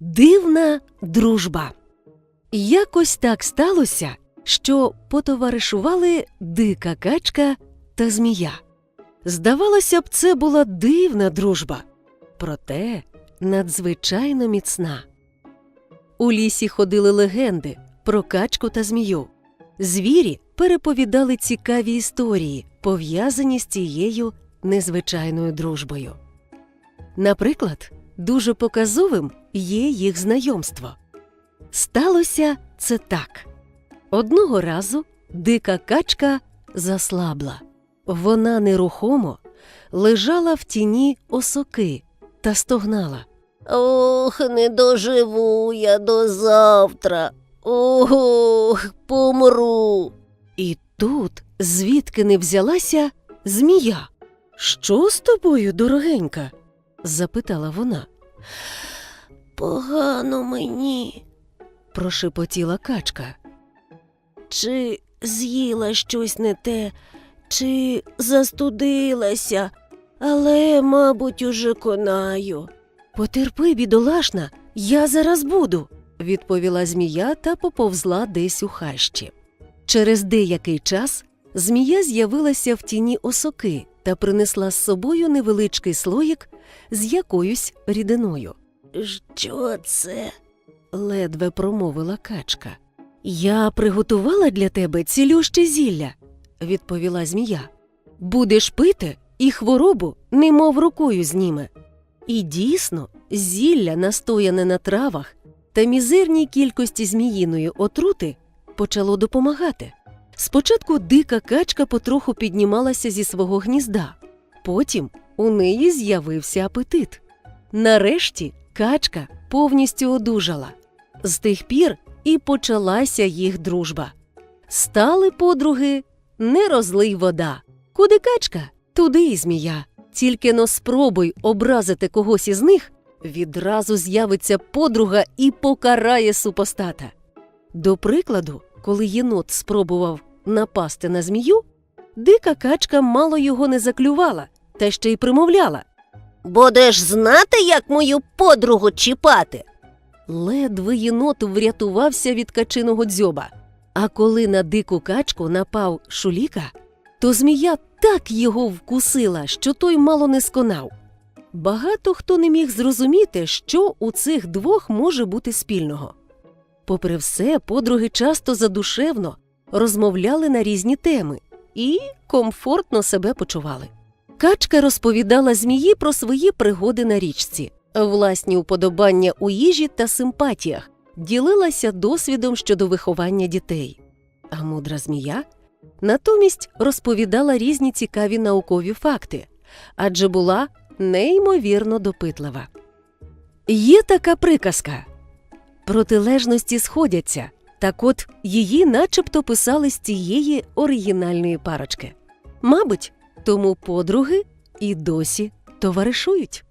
Дивна дружба. Якось так сталося, що потоваришували дика качка та змія. Здавалося б, це була дивна дружба, проте надзвичайно міцна. У лісі ходили легенди про качку та змію. Звірі переповідали цікаві історії, пов'язані з цією незвичайною дружбою. Наприклад, дуже показовим є їх знайомство. Сталося це так. Одного разу дика качка заслабла. Вона нерухомо лежала в тіні осоки та стогнала. Ох, не доживу я до завтра. Ох, помру. І тут, звідки не взялася, змія. Що з тобою, дорогенька? запитала вона. Погано мені. Прошепотіла качка. Чи з'їла щось не те, чи застудилася, але, мабуть, уже конаю. Потерпи, бідолашна, я зараз буду, відповіла змія та поповзла десь у хащі. Через деякий час змія з'явилася в тіні осоки та принесла з собою невеличкий слоїк з якоюсь рідиною. Що це? ледве промовила качка. Я приготувала для тебе цілюще зілля, відповіла змія. Будеш пити і хворобу немов рукою зніме. І дійсно, зілля, настояне на травах та мізерній кількості зміїної отрути, почало допомагати. Спочатку дика качка потроху піднімалася зі свого гнізда, потім у неї з'явився апетит. Нарешті качка повністю одужала. З тих пір і почалася їх дружба. Стали подруги не розлий вода. Куди качка, туди і змія. Тільки но спробуй образити когось із них, відразу з'явиться подруга і покарає супостата. До прикладу, коли єнот спробував напасти на змію, дика качка мало його не заклювала та ще й примовляла. Будеш знати, як мою подругу чіпати. Ледве єнот врятувався від качиного дзьоба. А коли на дику качку напав шуліка, то змія так його вкусила, що той мало не сконав. Багато хто не міг зрозуміти, що у цих двох може бути спільного. Попри все, подруги часто задушевно розмовляли на різні теми і комфортно себе почували. Качка розповідала змії про свої пригоди на річці, власні уподобання у їжі та симпатіях, ділилася досвідом щодо виховання дітей. А мудра змія натомість розповідала різні цікаві наукові факти, адже була неймовірно допитлива. Є така приказка протилежності сходяться, так от її начебто писали з цієї оригінальної парочки. Мабуть, тому подруги і досі товаришують.